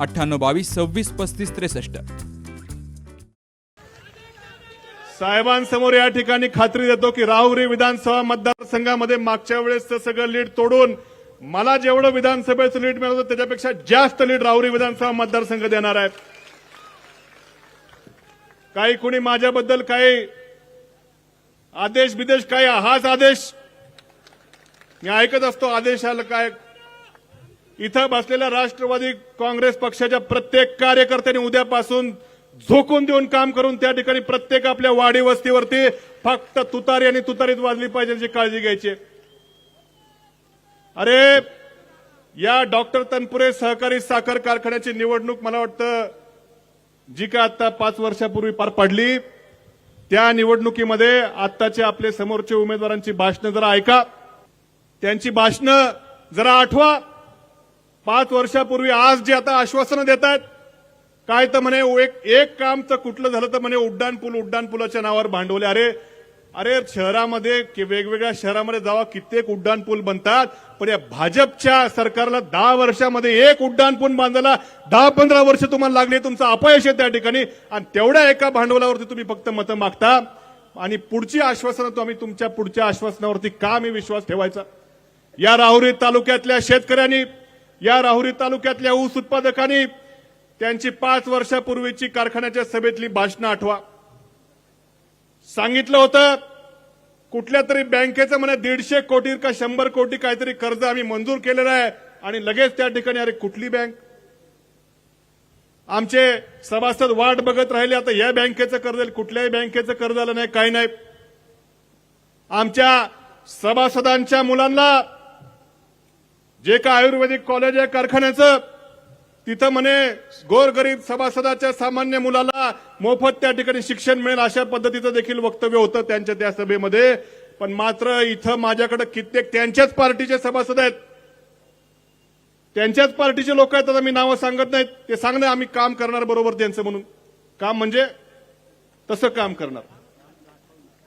अठ्ठ्याण्णव बावीस सव्वीस पस्तीस त्रेसष्ट. साहेबांसमोर या ठिकाणी खात्री देतो की राहुरी विधानसभा मतदारसंघामध्ये मागच्या वेळेसचं सगळं लीड तोडून मला जेवढं विधानसभेचं लीड मिळालं त्याच्यापेक्षा जास्त लीड राहुरी विधानसभा मतदारसंघ देणार आहे. काही कुणी माझ्याबद्दल काही आदेश बिदेश काय हाच आदेश? मी ऐकत असतो आदेशाला काय? इथं बसलेल्या राष्ट्रवादी काँग्रेस पक्षाच्या प्रत्येक कार्यकर्त्यांनी उद्यापासून झोकून देऊन काम करून त्या ठिकाणी प्रत्येक आपल्या वाडी वस्तीवरती फक्त तुतारी आणि तुतारीत वाजली पाहिजे याची काळजी घ्यायची. अरे या डॉक्टर तनपुरे सहकारी साखर कारखान्याची निवडणूक मला वाटतं जी का आता पाच वर्षापूर्वी पार पडली त्या निवडणुकीमध्ये आत्ताचे आपले समोरचे उमेदवारांची भाषणं जरा ऐका. त्यांची भाषणं जरा आठवा. पाच वर्षापूर्वी आज जे आता आश्वासनं देत आहेत काय तर म्हणे एक एक काम तर कुठलं झालं तर म्हणे उड्डाण पूल उड्डाण पुलाच्या नावावर भांडवले. अरे अरे शहरामध्ये वेगवेगळ्या शहरामध्ये जावा कित्येक उड्डाण पूल बनतात पण या भाजपच्या सरकारला दहा वर्षामध्ये एक उड्डाण पूल बांधायला दहा पंधरा वर्ष तुम्हाला लागले तुमचं अपयश आहे त्या ठिकाणी आणि तेवढ्या एका भांडवलावरती तुम्ही फक्त मतं मागता. आणि पुढची आश्वासनं तो आम्ही तुमच्या पुढच्या आश्वासनावरती का मी विश्वास ठेवायचा? या राहुरी तालुक्यातल्या शेतकऱ्यांनी या राहुरी तालुक्यातल्या ऊस उत्पादकांनी त्यांची पाच वर्षापूर्वीची कारखान्याच्या सभेतली भाषणं आठवा. सांगितलं होतं कुठल्या तरी बँकेचं म्हणे दीडशे कोटी का शंभर कोटी काहीतरी कर्ज आम्ही मंजूर केलेलं आहे आणि लगेच त्या ठिकाणी अरे कुठली बँक? आमचे सभासद वाट बघत राहिले आता या बँकेचं कर्ज कुठल्याही बँकेचं कर्ज आलं नाही काही नाही. आमच्या सभासदांच्या मुलांना जे का आयुर्वेदिक कॉलेज आहे कारखान्याचं तिथं म्हणे गोरगरीब सभासदाच्या सामान्य मुलाला मोफत त्या ठिकाणी शिक्षण मिळेल अशा पद्धतीचं देखील वक्तव्य होतं त्यांच्या त्या सभेमध्ये. पण मात्र इथं माझ्याकडे कित्येक त्यांच्याच पार्टीचे सभासद आहेत. त्यांच्याच पार्टीचे लोक आहेत आता मी नावं सांगत नाहीत. ते सांगणं आम्ही काम करणार बरोबर त्यांचं म्हणून. काम म्हणजे तसं काम करणार.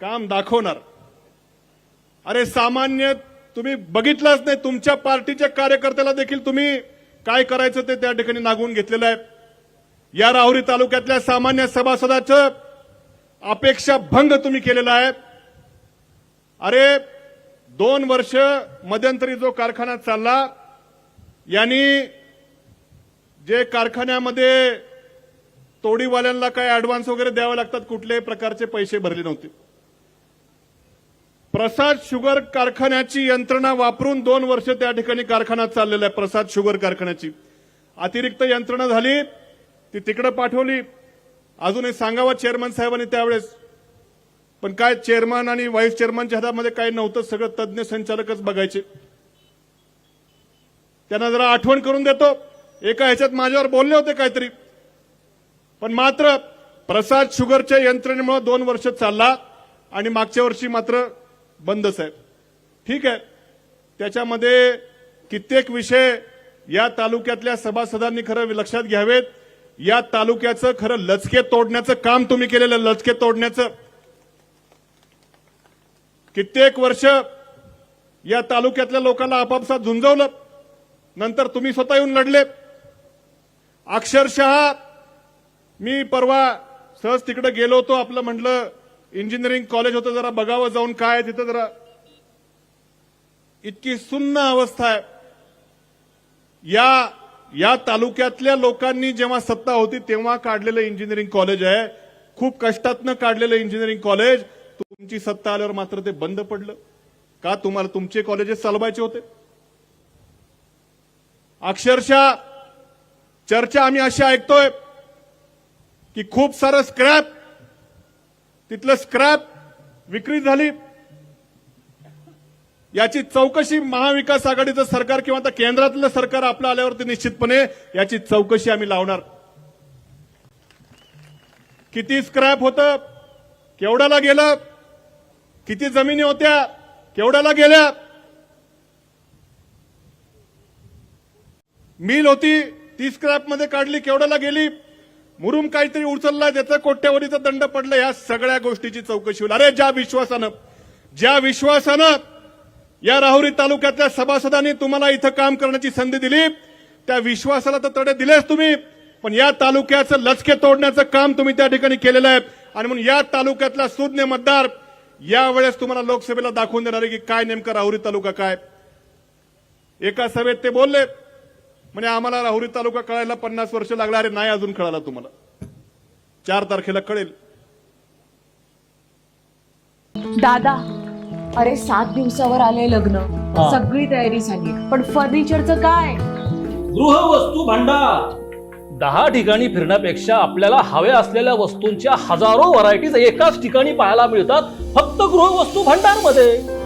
काम दाखवणार. अरे सामान्य तुम्ही बघितलंच नाही तुमच्या पार्टीच्या कार्यकर्त्याला देखील तुम्ही काय करायचं ते त्या ठिकाणी नागवून घेतलेलं आहे. या राहुरी तालुक्यातल्या सामान्य सभासदाचं अपेक्षा भंग तुम्ही केलेला आहे. अरे दोन वर्ष मध्यंतरी जो कारखाना चालला यांनी जे कारखान्यामध्ये तोडीवाल्यांना काय ऍडव्हान्स वगैरे द्यावे लागतात कुठल्याही प्रकारचे पैसे भरले नव्हते. प्रसाद शुगर कारखान्याची यंत्रणा वापरून दोन वर्ष त्या ठिकाणी कारखाना चाललेला आहे प्रसाद शुगर कारखान्याची. अतिरिक्त यंत्रणा झाली ती तिकडे पाठवली. अजूनही सांगावं चेअरमन साहेबांनी त्यावेळेस. पण काय चेअरमन आणि व्हाईस चेअरमनच्या हातामध्ये काही नव्हतं सगळं तज्ज्ञ संचालकच बघायचे. त्यांना जरा आठवण करून देतो. एका ह्याच्यात माझ्यावर बोलले होते काहीतरी. पण मात्र प्रसाद शुगरच्या यंत्रणेमुळे दोन वर्ष चालला आणि मागच्या वर्षी मात्र बंद साहेब. ठीक आहे. त्याच्यामध्ये कित्येक विषय या तालुक्यातल्या सभासदांनी खरं लक्षात घ्यावेत. या तालुक्याचं खरं लचके तोडण्याचं काम तुम्ही केलेलं लचके तोडण्याचं. कित्येक वर्ष या तालुक्यातल्या लोकांना आपापसात झुंजवलं. नंतर तुम्ही स्वतः येऊन लढले अक्षरशः मी परवा सहज तिकडे गेलो होतो आपलं म्हटलं इंजिनिअरिंग कॉलेज होतं जरा बघावं जाऊन काय आहे तिथं जरा. इतकी सुन्न अवस्था आहे. या या तालुक्यातल्या लोकांनी जेव्हा सत्ता होती तेव्हा काढलेलं इंजिनिअरिंग कॉलेज आहे. खूप कष्टातनं काढलेलं इंजिनिअरिंग कॉलेज. तुमची सत्ता आल्यावर मात्र ते बंद पडलं. का तुम्हाला तुमचे कॉलेजेस चालवायचे होते? अक्षरशः चर्चा आम्ही अशी ऐकतोय की खूप सारं स्क्रॅप तिथलं स्क्रॅप विक्री झाली. याची चौकशी महाविकास आघाडीचं सरकार किंवा आता केंद्रातलं सरकार आपलं आल्यावरती निश्चितपणे याची चौकशी आम्ही लावणार. किती स्क्रॅप होतं केवढ्याला गेलं किती जमिनी होत्या केवढ्याला गेल्या. मिल होती ती स्क्रॅपमध्ये काढली केवढ्याला गेली. मुरुम काहीतरी उचलला त्याचा कोट्यावरीचा दंड पडला या सगळ्या गोष्टीची चौकशी होईल. अरे ज्या विश्वासानं ज्या विश्वासानं या राहुरी तालुक्यातल्या सभासदांनी तुम्हाला इथं काम करण्याची संधी दिली त्या विश्वासाला तर तडे दिलेच तुम्ही पण या तालुक्याचं लचके तोडण्याचं काम तुम्ही त्या ठिकाणी केलेलं आहे. आणि म्हणून या तालुक्यातला सुज्ञ मतदार यावेळेस तुम्हाला लोकसभेला दाखवून देणार आहे की काय नेमकं राहुरी तालुका काय. एका सभेत ते बोलले म्हणजे आम्हाला राहुरी तालुका कळायला पन्नास वर्ष लागला. अरे नाही अजून कळाला तुम्हाला. चार तारखेला कळेल. दादा अरे सात दिवसावर आले लग्न. हा. सगळी तयारी झाली. पण फर्निचरचं काय? गृहवस्तू भांडार. दहा ठिकाणी फिरण्यापेक्षा आपल्याला हव्या असलेल्या वस्तूंच्या हजारो व्हरायटीज एकाच ठिकाणी पाहायला मिळतात फक्त गृहवस्तू भांडारमध्ये